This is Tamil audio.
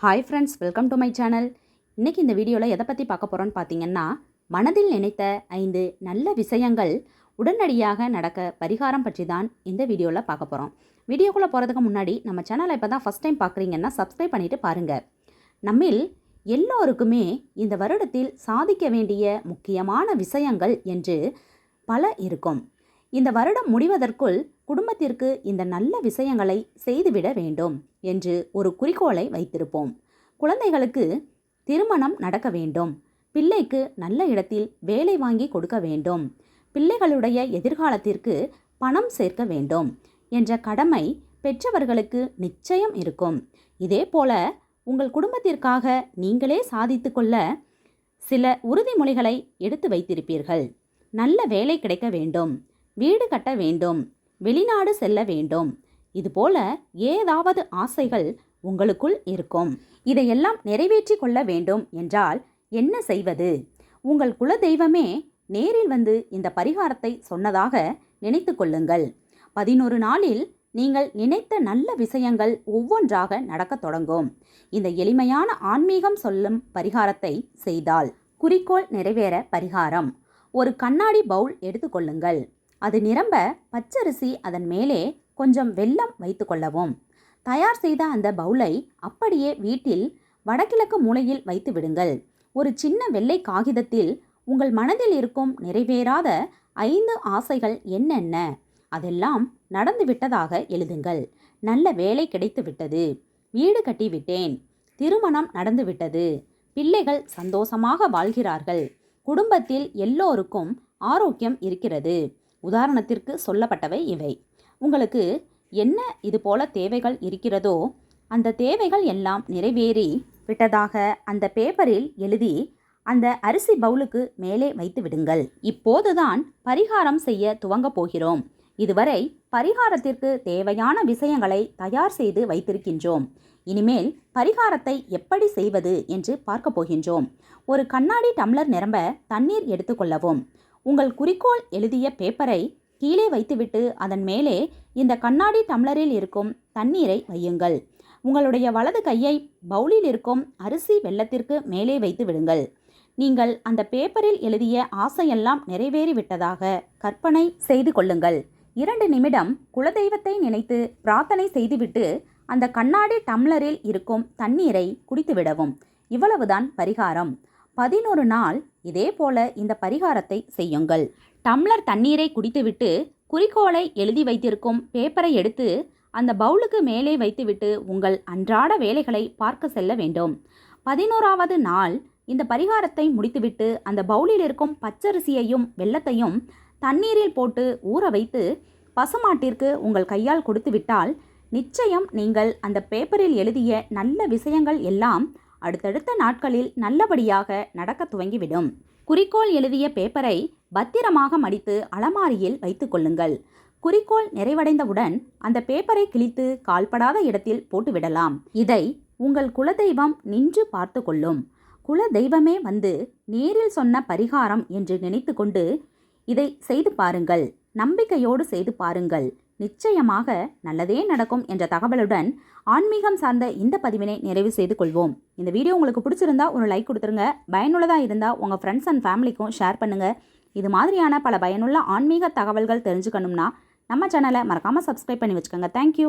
Hi friends welcome to my channel இன்றைக்கி இந்த வீடியோவில் எதை பற்றி பார்க்க போகிறோன்னு பார்த்தீங்கன்னா மனதில் நினைத்த ஐந்து நல்ல விஷயங்கள் உடனடியாக நடக்க பரிகாரம் பற்றி தான் இந்த வீடியோவில் பார்க்க போகிறோம் வீடியோக்குள்ளே போகிறதுக்கு முன்னாடி நம்ம சேனலை இப்போ தான் ஃபஸ்ட் டைம் பார்க்குறீங்கன்னா சப்ஸ்கிரைப் பண்ணிவிட்டு பாருங்கள் நம்மில் எல்லோருக்குமே இந்த வருடத்தில் சாதிக்க வேண்டிய முக்கியமான விஷயங்கள் என்று பல இருக்கும். இந்த வருடம் முடிவதற்குள் குடும்பத்திற்கு இந்த நல்ல விஷயங்களை செய்துவிட வேண்டும் என்று ஒரு குறிக்கோளை வைத்திருப்போம். குழந்தைகளுக்கு திருமணம் நடக்க வேண்டும். பிள்ளைக்கு நல்ல இடத்தில் வேலை வாங்கி கொடுக்க வேண்டும். பிள்ளைகளுடைய எதிர்காலத்திற்கு பணம் சேர்க்க வேண்டும் என்ற கடமை பெற்றவர்களுக்கு நிச்சயம் இருக்கும். இதே போல உங்கள் குடும்பத்திற்காக நீங்களே சாதித்து கொள்ள சில உறுதிமொழிகளை எடுத்து வைத்திருப்பீர்கள். நல்ல வேலை கிடைக்க வேண்டும். வீடு கட்ட வேண்டும் வெளிநாடு செல்ல வேண்டும். இதுபோல ஏதாவது ஆசைகள் உங்களுக்குள் இருக்கும். இதையெல்லாம் நிறைவேற்றி கொள்ள வேண்டும் என்றால் என்ன செய்வது? உங்கள் குலதெய்வமே நேரில் வந்து இந்த பரிகாரத்தை சொன்னதாக நினைத்து கொள்ளுங்கள். பதினொரு நாளில் நீங்கள் நினைத்த நல்ல விஷயங்கள் ஒவ்வொன்றாக நடக்கத் தொடங்கும். இந்த எளிமையான ஆன்மீகம் சொல்லும் பரிகாரத்தை செய்தால் குறிக்கோள் நிறைவேற பரிகாரம். ஒரு கண்ணாடி பவுல் எடுத்துக்கொள்ளுங்கள் அது நிரம்ப பச்சரிசி அதன் மேலே கொஞ்சம் வெல்லம் வைத்துக்கொள்ளவும் தயார் செய்த அந்த பவுலை அப்படியே வீட்டில் வடகிழக்கு மூலையில் வைத்து விடுங்கள். ஒரு சின்ன வெள்ளை காகிதத்தில் உங்கள் மனதில் இருக்கும் நிறைவேறாத ஐந்து ஆசைகள் என்னென்ன? அதெல்லாம் நடந்துவிட்டதாக எழுதுங்கள். நல்ல வேலை கிடைத்து விட்டது. வீடு கட்டிவிட்டேன் திருமணம் நடந்துவிட்டது பிள்ளைகள் சந்தோஷமாக வாழ்கிறார்கள். குடும்பத்தில் எல்லோருக்கும் ஆரோக்கியம் இருக்கிறது. உதாரணத்திற்கு சொல்லப்பட்டவை இவை. உங்களுக்கு என்ன இது போல தேவைகள் இருக்கிறதோ அந்த தேவைகள் எல்லாம் நிறைவேறி விட்டதாக அந்த பேப்பரில் எழுதி அந்த அரிசி பவுலுக்கு மேலே வைத்து விடுங்கள் இப்போதுதான் பரிகாரம் செய்ய துவங்கப் போகிறோம். இதுவரை பரிகாரத்திற்கு தேவையான விஷயங்களை தயார் செய்து வைத்திருக்கின்றோம். இனிமேல் பரிகாரத்தை எப்படி செய்வது என்று பார்க்க போகின்றோம். ஒரு கண்ணாடி டம்ளர் நிரம்ப தண்ணீர் எடுத்துக்கொள்ளவும் உங்கள் குறிக்கோள் எழுதிய பேப்பரை கீழே வைத்துவிட்டு அதன் மேலே இந்த கண்ணாடி டம்ளரில் இருக்கும் தண்ணீரை வையுங்கள். உங்களுடைய வலது கையை பவுலில் இருக்கும் அரிசி வெள்ளத்திற்கு மேலே வைத்து விடுங்கள். நீங்கள் அந்த பேப்பரில் எழுதிய ஆசையெல்லாம் நிறைவேறிவிட்டதாக கற்பனை செய்து கொள்ளுங்கள். இரண்டு நிமிடம் குலதெய்வத்தை நினைத்து பிரார்த்தனை செய்துவிட்டு அந்த கண்ணாடி டம்ளரில் இருக்கும் தண்ணீரை குடித்துவிடவும். இவ்வளவுதான் பரிகாரம். பதினொரு நாள் இதே போல இந்த பரிகாரத்தை செய்யுங்கள். டம்ளர் தண்ணீரை குடித்துவிட்டு குறிக்கோளை எழுதி வைத்திருக்கும் பேப்பரை எடுத்து அந்த பவுலுக்கு மேலே வைத்துவிட்டு உங்கள் அன்றாட வேலைகளை பார்க்க செல்ல வேண்டும். பதினோராவது நாள் இந்த பரிகாரத்தை முடித்துவிட்டு அந்த பவுலில் இருக்கும் பச்சரிசியையும் வெள்ளத்தையும் தண்ணீரில் போட்டு ஊற வைத்து பசுமாட்டிற்கு உங்கள் கையால் கொடுத்துவிட்டால் நிச்சயம் நீங்கள் அந்த பேப்பரில் எழுதிய நல்ல விஷயங்கள் எல்லாம் அடுத்தடுத்த நாட்களில் நல்லபடியாக நடக்க துவங்கிவிடும். குறிக்கோள் எழுதிய பேப்பரை பத்திரமாக மடித்து அலமாரியில் வைத்து கொள்ளுங்கள். குறிக்கோள் நிறைவடைந்தவுடன் அந்த பேப்பரை கிழித்து கால்படாத இடத்தில் போட்டுவிடலாம் இதை உங்கள் குலதெய்வம் நின்று பார்த்து கொள்ளும். குல தெய்வமே வந்து நேரில் சொன்ன பரிகாரம் என்று நினைத்து கொண்டு இதை செய்து பாருங்கள். நம்பிக்கையோடு செய்து பாருங்கள். நிச்சயமாக நல்லதே நடக்கும் என்ற தகவலுடன் ஆன்மீகம் சார்ந்த இந்த பதிவினை நிறைவு செய்து கொள்வோம். இந்த வீடியோ உங்களுக்கு பிடிச்சிருந்தா ஒரு லைக் கொடுத்துருங்க. பயனுள்ளதாக இருந்தால் உங்கள் ஃப்ரெண்ட்ஸ் அண்ட் ஃபேமிலிக்கும் ஷேர் பண்ணுங்கள் இது மாதிரியான பல பயனுள்ள ஆன்மீக தகவல்கள் தெரிஞ்சுக்கணும்னா நம்ம சேனலை மறக்காமல் சப்ஸ்கிரைப் பண்ணி வச்சுக்கோங்க. தேங்க்யூ